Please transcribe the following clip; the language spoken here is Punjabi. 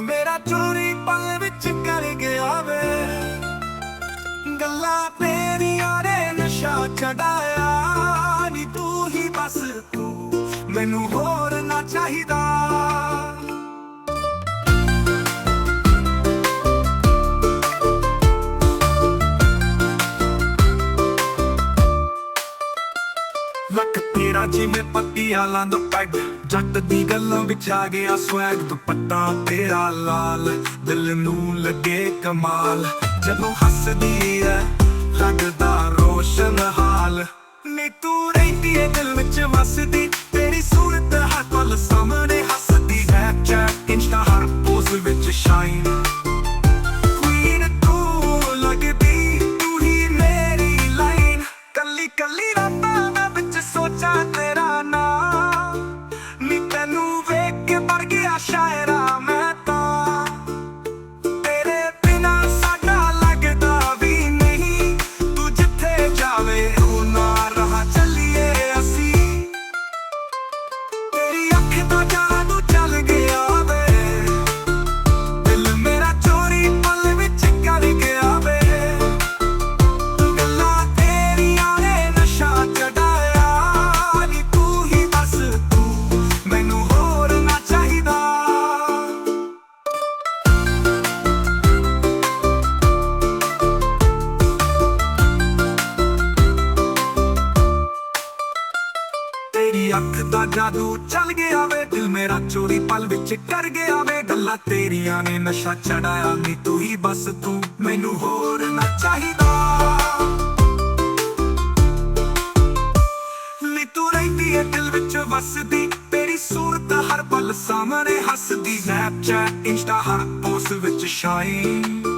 ਮੇਰਾ ਚੋਰੀ ਪਲ ਵਿੱਚ ਕਰ ਗਿਆ ਗੱਲਾਂ ਤੇਰੀਆਂ ਨੇ ਨਸ਼ਾ ਨੀ ਤੂੰ ਹੀ ਬਸ ਤੂੰ, ਮੈਨੂੰ ਹੋਰ ਨਾ ਚਾਹੀਦਾ। ਲੱਕ ਤੇਰਾ ਜਿਵੇਂ ਪੱਤੀਆਂ ਲਾਂਦਾ ਪੈਗ। ਜੱਟ ਦੀ ਗੱਲਾਂ ਵਿੱਚ ਆ ਗਿਆ ਸਵੈਗ। ਦੁਪੱਟਾ ਤੇਰਾ ਲਾਲ, ਦਿਲ ਨੂੰ ਲੱਗੇ ਕਮਾਲ। ਜਦੋਂ ਹੱਸਦੀ ਐ, ਲੱਗਦਾ ਰੋਸ਼ਨ ਹਾਲ। ਨੀ ਤੂੰ ਰਹਿੰਦੀ ਏ ਦਿਲ ਵਿੱਚ ਵਸਦੀ, ਤੇਰੀ ਸੂਰਤ ਹਰ ਪਲ ਸਾਹਮਣੇ ਹੱਸਦੀ ਹੈ। ਚੈਟ ਇੰਸਟਾ ਹਰ ਪੋਜ਼ ਵਿੱਚ ਸ਼ਾਈਨ ਤੇਰੀ ਅੱਖ ਦਾ ਜਾਦੂ ਚੱਲ ਗਿਆ ਵੇ, ਦਿਲ ਮੇਰਾ ਚੋਰੀ ਪਲ ਵਿੱਚ ਕਰ ਗਿਆ ਵੇ। ਗੱਲਾਂ ਤੇਰੀਆਂ ਨੇ ਨਸ਼ਾ ਚੜਾਇਆ ਨੀ, ਤੂੰ ਹੀ ਬਸ ਤੂੰ ਮੈਨੂੰ ਹੋਰ ਨਾ ਚਾਹੀਦਾ। ਨੀ ਤੂੰ ਰਹਿੰਦੀ ਏ ਦਿਲ ਵਿੱਚ ਵਸਦੀ, ਤੇਰੀ ਸੂਰਤ ਹਰ ਪਲ ਸਾਹਮਣੇ ਹੱਸਦੀ। ਸਨੈਪਚੈਟ ਇੰਸਟਾ ਹਰ ਪੋਸਟ ਵਿੱਚ ਸ਼ਾਈਨ